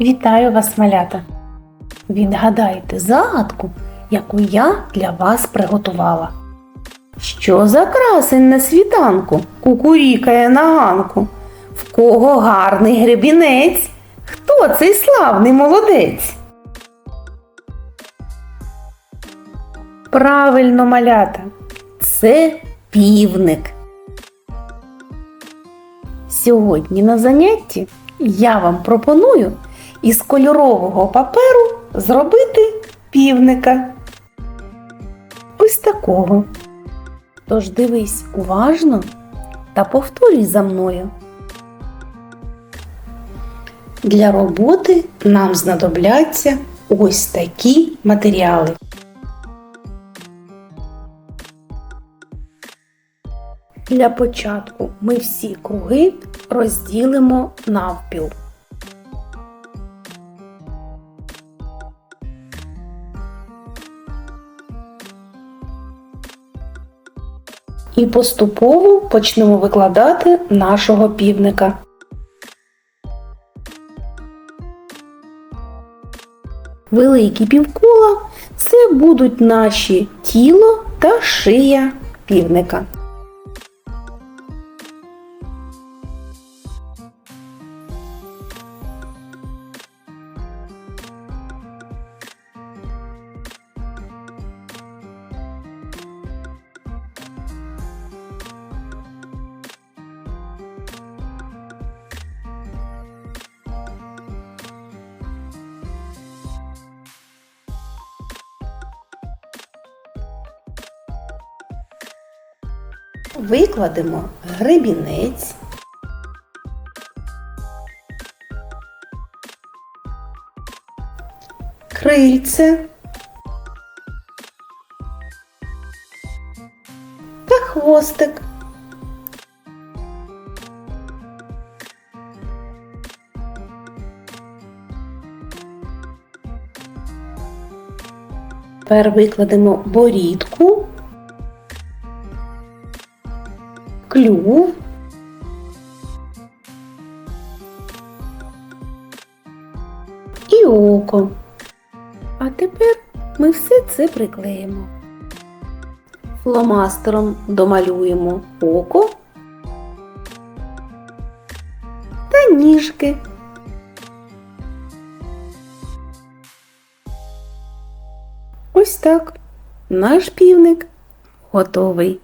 Вітаю вас, малята! Відгадайте загадку, яку я для вас приготувала. Що за красень на світанку кукурікає на ганку? В кого гарний гребінець? Хто цей славний молодець? Правильно, малята, це півник. Сьогодні на занятті я вам пропоную із кольорового паперу зробити півника. Ось такого. Тож дивись уважно та повторюй за мною. Для роботи нам знадобляться ось такі матеріали. Для початку ми всі круги розділимо навпіл. І поступово почнемо викладати нашого півника. Великі півкола це будуть наші тіло та шия півника. Викладемо гребінець. Крильце та хвостик. Тепер викладемо борідку. Клюв, і око. А тепер ми все це приклеїмо. Фломастером домалюємо око та ніжки. Ось так наш півник готовий.